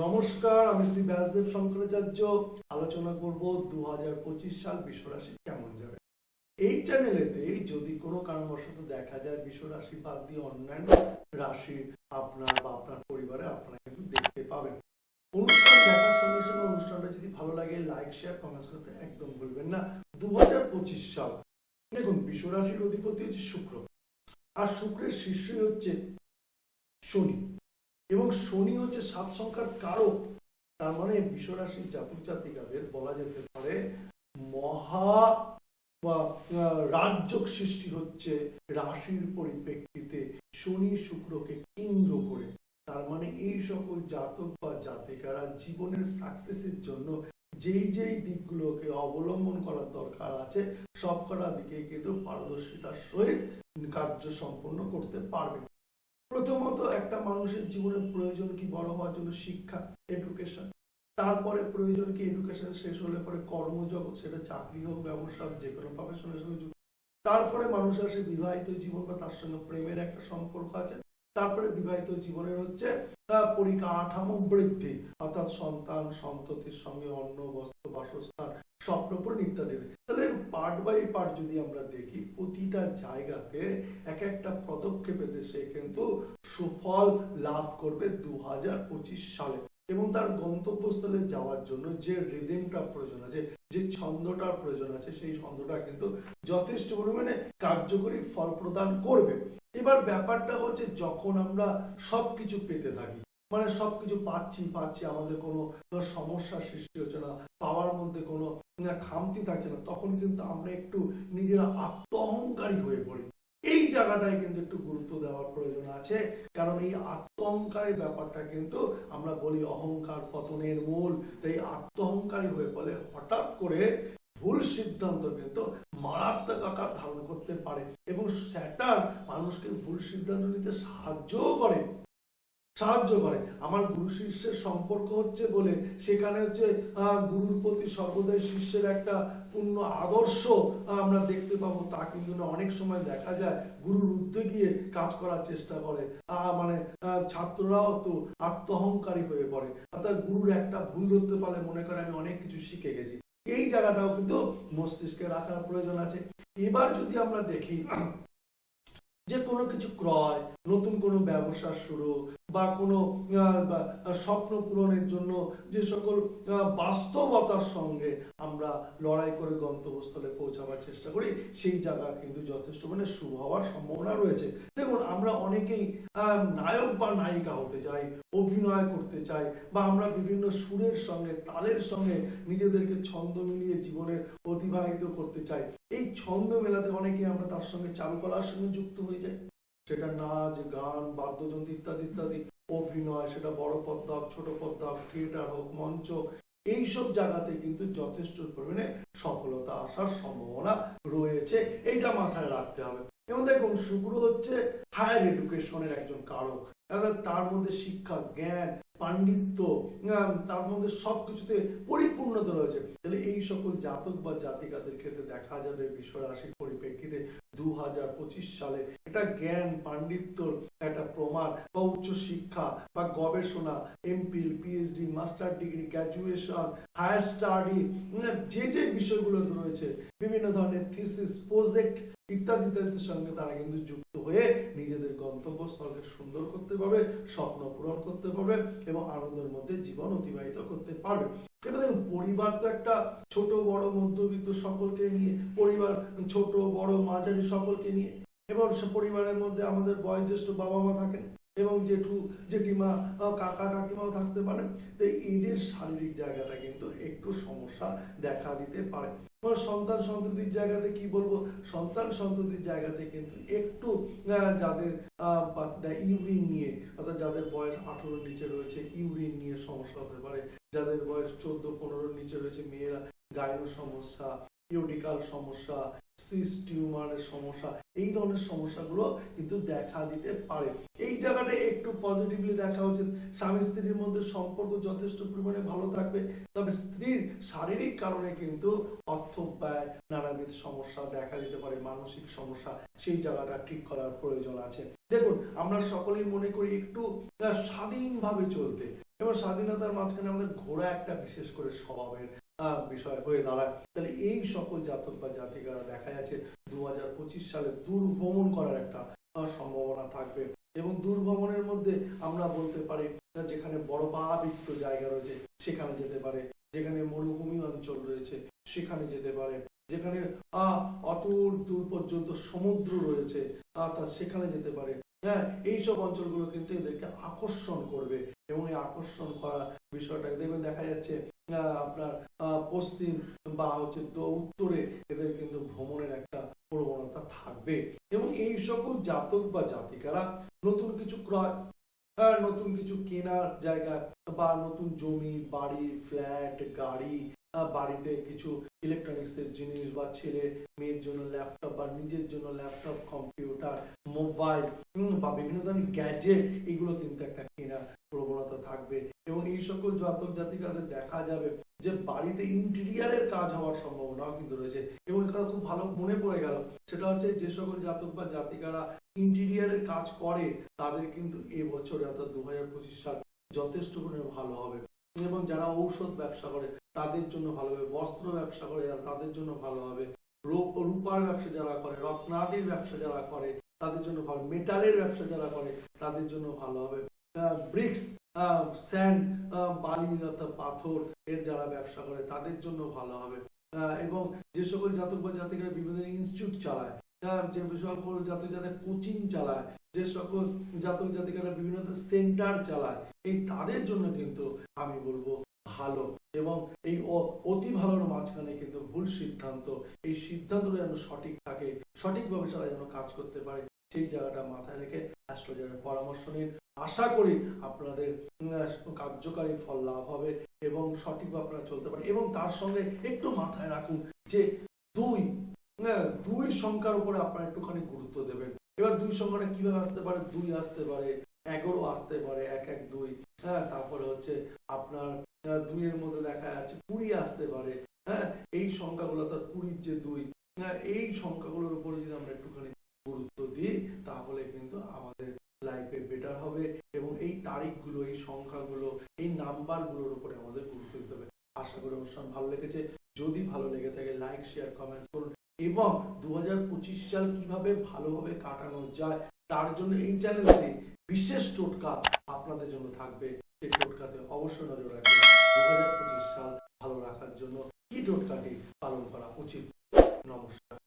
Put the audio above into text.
নমস্কার, আমি শ্রী ব্যাসদেব শঙ্করাচার্য। আলোচনা করব দু হাজার পঁচিশ সাল বিশ্বরাশি কেমন যাবে। এই চ্যানেলেতে যদি কোনো কারণবশত দেখা যায় বিশ্বরাশি বাদ দিয়ে অন্যান্য রাশি আপনার বা আপনার পরিবারে, আপনারা কিন্তু দেখতে পাবেন। অনুষ্ঠান দেখার সঙ্গে সঙ্গে অনুষ্ঠানটা যদি ভালো লাগে লাইক শেয়ার কমেন্টস করতে একদম ভুলবেন না। দু হাজার পঁচিশ সাল। দেখুন, বিশ্বরাশির অধিপতি হচ্ছে শুক্র। আর শুক্রের শীর্ষই হচ্ছে শনি। এবং শনি হচ্ছে সাত সংখ্যার কারক। তার মানে বিশ্বরাশির জাতক জাতিকাদের বলা যেতে পারে মহা বা রাজযোগ সৃষ্টি হচ্ছে রাশির পরিপ্রেক্ষিতে শনি শুক্রকে কেন্দ্র করে। তার মানে এই সকল জাতক বা জাতিকারা জীবনের সাকসেসের জন্য যেই যেই দিকগুলোকে অবলম্বন করার দরকার আছে, সবকটা দিকে কিন্তু পারদর্শিতার সহিত কার্য সম্পন্ন করতে পারবে। প্রথমত একটা মানুষের জীবনে প্রয়োজন কি বড় হওয়ার জন্য শিক্ষা এডুকেশন তারপরে প্রয়োজন কি এডুকেশন শেষ হলে পরে কর্মজগৎ, সেটা চাকরি হোক, ব্যবসা হোক যে কোনো প্রফেশনের সঙ্গে যুক্ত। তারপরে মানুষ আসে বিবাহিত জীবন বা তার সঙ্গে প্রেমের একটা সম্পর্ক আছে। তারপরে বিবাহিত জীবনের হচ্ছে পরিকাঠামো বৃদ্ধি। অর্থাৎ সন্তান সন্ততির সঙ্গে অন্ন, বস্ত্র, বাসস্থান, স্বপ্নপূরণ ইত্যাদি। তাহলে পার্ট বাই পার্ট যদি আমরা দেখি, প্রতিটা জায়গাতে এক একটা পদক্ষেপেতে সে কিন্তু সুফল লাভ করবে দুহাজার পঁচিশ সালে। এবং তার গন্তব্যস্থলে যাওয়ার জন্য যে রিদিমটা প্রয়োজন আছে, যে ছন্দটার প্রয়োজন আছে, সেই ছন্দটা কিন্তু যথেষ্ট পরিমাণে কার্যকরী ফল প্রদান করবে। এবার ব্যাপারটা হচ্ছে, যখন আমরা সবকিছু পেতে থাকি মানে সবকিছু পাচ্ছি পাচ্ছি, আমাদের কোনো সমস্যার সৃষ্টি হচ্ছে না, পাওয়ার মধ্যে কোনো খামতি থাকছে না, তখন কিন্তু আমরা একটু নিজেরা আত্ম অহংকারী হয়ে পড়ি। এই জায়গাটায় কিন্তু একটু গুরুত্ব দেওয়ার প্রয়োজন আছে, কারণ এই আত্ম অহংকারের ব্যাপারটা কিন্তু আমরা বলি অহংকার পতনের মূল। তাই আত্ম অহংকারী হয়ে বলে হঠাৎ করে ভুল সিদ্ধান্ত কিন্তু মারাত্মক আকার ধারণ করতে পারে এবং স্যাটার মানুষকে ভুল সিদ্ধান্ত নিতে সাহায্যও করে। সাহায্য করে। আমার গুরু শিষ্যের সম্পর্ক হচ্ছে বলে সেখানে হচ্ছে গুরুর প্রতি সর্বদাই শিষ্যের একটা পূর্ণ আদর্শ আমরা দেখতে পাবো। তা কিন্তু অনেক সময় দেখা যায় গুরুর ঊর্ধ্বে গিয়ে কাজ করার চেষ্টা করে। মানে ছাত্ররাও তো আত্মহংকারী হয়ে পড়ে। অর্থাৎ গুরুর একটা ভুল ধরতে পারলে মনে করে আমি অনেক কিছু শিখে গেছি। এই জায়গাটাও কিন্তু মস্তিষ্কে রাখার প্রয়োজন আছে। এবার যদি আমরা দেখি যে কোনো কিছু ক্রয়, নতুন কোনো ব্যবসা শুরু বা কোনো স্বপ্ন পূরণের জন্য যে সকল বাস্তবতার সঙ্গে আমরা লড়াই করে গন্তব্যস্থলে পৌঁছাবার চেষ্টা করি, সেই জায়গা কিন্তু যথেষ্ট মানে শুভ হওয়ার সম্ভাবনা রয়েছে। দেখুন, আমরা অনেকেই নায়ক বা নায়িকা হতে চাই, অভিনয় করতে চাই, বা আমরা বিভিন্ন সুরের সঙ্গে, তালের সঙ্গে নিজেদেরকে ছন্দ মিলিয়ে জীবনে অতিবাহিত করতে চাই। এই ছন্দ মেলাতে অনেকে আমরা তার সঙ্গে চারুকলার সঙ্গে যুক্ত হয়ে যাই। সেটা নাচ, গান, বাদ্যযন্ত্র ইত্যাদি ইত্যাদি, অভিনয়, সেটা বড় পদ্মা হোক, ছোট পদ্মা হোক, থিয়েটার হোক, মঞ্চ এইসব জায়গাতে কিন্তু যথেষ্ট পরিমাণে সফলতা আসার সম্ভাবনা রয়েছে। এইটা মাথায় রাখতে হবে। এবং দেখুন শুক্র হচ্ছে হায়ার এডুকেশনের একজন কারক। তার মধ্যে শিক্ষা, জ্ঞান, পাণ্ডিত্য তার মধ্যে সবকিছুতে পরিপূর্ণতা রয়েছে। তাহলে এই সকল জাতক বা জাতিকাদের ক্ষেত্রে দেখা যাবে বিশ্বরাশির পরিপ্রেক্ষিতে দু সালে একটা জ্ঞান পাণ্ডিত্যর একটা প্রমাণ বা উচ্চ শিক্ষা বা গবেষণা MPhil PhD master degree graduation higher study যে যে বিষয়গুলো রয়েছে, বিভিন্ন ধরনের থিসিস প্রজেক্ট ইত্যাদি ইত্যাদির সঙ্গে তারা কিন্তু যুক্ত হয়ে নিজেদের গন্তব্যস্থলকে সুন্দর করতে পারবে, স্বপ্ন পূরণ করতে পারবে এবং আনন্দের মধ্যে জীবন অতিবাহিত করতে পারবে। এবার দেখুন, পরিবার তো একটা ছোট, বড়, মধ্যবিত্ত সকলকে নিয়ে, পরিবার ছোট, বড়, মাঝারি সকলকে নিয়ে। এবং পরিবারের মধ্যে আমাদের বয়োজ্যেষ্ঠ বাবা মা থাকেন। এবং জেঠু, জেঠিমা কাকা, কাকিমাও থাকতে পারে। তো এদের শারীরিক জায়গাটা কিন্তু একটু সমস্যা দেখা দিতে পারে। সন্তান সন্ততির জায়গাতে কি বলব? সন্তান সন্ততির জায়গাতে কিন্তু একটু যাদের ইউরিন নিয়ে, অর্থাৎ যাদের বয়স আঠারোর নিচে রয়েছে, ইউরিন নিয়ে সমস্যা হতে পারে। যাদের বয়স চোদ্দ, পনেরোর নিচে রয়েছে, মেয়েরা গায়ের সমস্যা পিউডিকাল সমস্যা সিস টিউমারের সমস্যা, এই ধরনের সমস্যাগুলো কিন্তু দেখা দিতে পারে। এই জায়গাটা একটু পজিটিভলি দেখা উচিত। স্বামী স্ত্রীর মধ্যে সম্পর্ক যথেষ্ট পরিমাণে ভালো থাকবে, তবে স্ত্রীর শারীরিক কারণে কিন্তু অর্থ ব্যয়, নানাবিধ সমস্যা দেখা দিতে পারে, মানসিক সমস্যা, সেই জায়গাটা ঠিক করার প্রয়োজন আছে। দেখুন, আমরা সকলেই মনে করি একটু স্বাধীনভাবে চলতে। এবং স্বাধীনতার মাঝখানে আমাদের ঘোরা একটা বিশেষ করে স্বভাবের বিষয় হয়ে দাঁড়ায়। তাহলে এই সকল জাতক বা জাতিকারা দেখা যাচ্ছে দু হাজার পঁচিশ সালে দূরভ্রমণ করার একটা সম্ভাবনা থাকবে। এবং দূরভ্রমণের মধ্যে আমরা বলতে পারি যেখানে বরফাবৃত জায়গা রয়েছে, সেখানে যেতে পারে। যেখানে মরুভূমি অঞ্চল রয়েছে, সেখানে যেতে পারে। যেখানে অতূর দূর পর্যন্ত সমুদ্র রয়েছে তা সেখানে যেতে পারে। হ্যাঁ এইসব অঞ্চলগুলো কিন্তু এদেরকে আকর্ষণ করবে এবং এই আকর্ষণ করার বিষয়টা দেখবেন দেখা যাচ্ছে আপনার পশ্চিম বা হচ্ছে উত্তরে এদের কিন্তু ভ্রমণের একটা প্রবণতা থাকবে। এবং এই সকল জাতক বা জাতিকারা নতুন কিছু ক্রয় আহ, নতুন কিছু কেনার জায়গা বা নতুন জমি বাড়ি ফ্ল্যাট গাড়ি বাড়িতে কিছু ইলেকট্রনিক্স এর জিনিস বা ছেলে মেয়ের জন্য ল্যাপটপ বা নিজের জন্য ল্যাপটপ কম্পিউটার মোবাইল বা বিভিন্ন ধরনের গ্যাজেট এগুলো কিন্তু একটা কেনার প্রবণতা থাকবে। এবং এই সকল জাতক জাতিকাদের দেখা যাবে যে বাড়িতে ইন্টেরিয়ারের কাজ হওয়ার সম্ভাবনাও কিন্তু রয়েছে। এবং এটা খুব ভালো মনে পড়ে গেল, সেটা হচ্ছে যে সকল জাতক বা জাতিকারা ইন্টেরিয়ারের কাজ করে, তাদের কিন্তু এবছর অর্থাৎ দু হাজার পঁচিশ সাল যথেষ্ট পরিমাণে ভালো হবে। এবং যারা ঔষধ ব্যবসা করে, তাদের জন্য ভালো হবে। বস্ত্র ব্যবসা করে তাদের জন্য ভালো হবে। রূপার ব্যবসা যারা করে, রত্নাদির ব্যবসা যারা করে, তাদের জন্য ভালো। মেটালের ব্যবসা যারা করে, তাদের জন্য ভালো হবে। ব্রিক্স স্যান্ড বালি, অর্থাৎ পাথর এর যারা ব্যবসা করে, তাদের জন্য ভালো হবে। এবং যে সকল জাতক বা জাতিকারা বিভিন্ন ইনস্টিটিউট চালায় যে সকল জাতক জাতিক কোচিং চালায় যে সকল জাতক জাতিকারা বিভিন্ন সেন্টার চালায়, এই তাদের জন্য কিন্তু আমি বলব ভালো এবং এই অতি ভালোর মাঝখানে কিন্তু ভুল সিদ্ধান্ত, এই সিদ্ধান্তটা যেন সঠিক থাকে, সঠিকভাবে তারা যেন কাজ করতে পারে, সেই জায়গাটা মাথায় রেখে অ্যাস্ট্রোলজারের পরামর্শ নিন। আশা করি আপনাদের কার্যকারী ফল লাভ হবে এবং সঠিকভাবে আপনারা চলতে পারেন এবং তার সঙ্গে একটু মাথায় রাখুন যে দুই দুই সংখ্যার উপরে আপনারা একটুখানি গুরুত্ব দেবেন। এবার দুই সংখ্যাটা কীভাবে আসতে পারে? দুই আসতে পারে, এগারো আসতে পারে, এক এক, দুই। হ্যাঁ তারপরে হচ্ছে আপনার দুইয়ের মধ্যে দেখা যাচ্ছে কুড়ি আসতে পারে। হ্যাঁ এই সংখ্যাগুলো তো কুড়ির যে দুই। হ্যাঁ এই সংখ্যাগুলোর উপরে যদি আমরা একটুখানি গুরুত্ব দিই, তাহলে কিন্তু আমাদের লাইফে বেটার হবে এবং এই তারিখগুলো, এই সংখ্যাগুলো, এই নাম্বারগুলোর উপরে আমাদের গুরুত্ব দিতে হবে। আশা করি অনুষ্ঠান ভালো লেগেছে। যদি ভালো লেগে থাকে লাইক শেয়ার কমেন্টস করুন। এবং দু হাজার পঁচিশ সাল কীভাবে ভালোভাবে কাটানো যায়, তার জন্য এই চ্যানেলটি বিশেষ টোটকা আপনাদের জন্য থাকবে। সেই টোটকাতে অবশ্যই নজর রাখবেন দু হাজার পঁচিশ সাল ভালো রাখার জন্য কি টোটকাটি পালন করা উচিত। নমস্কার।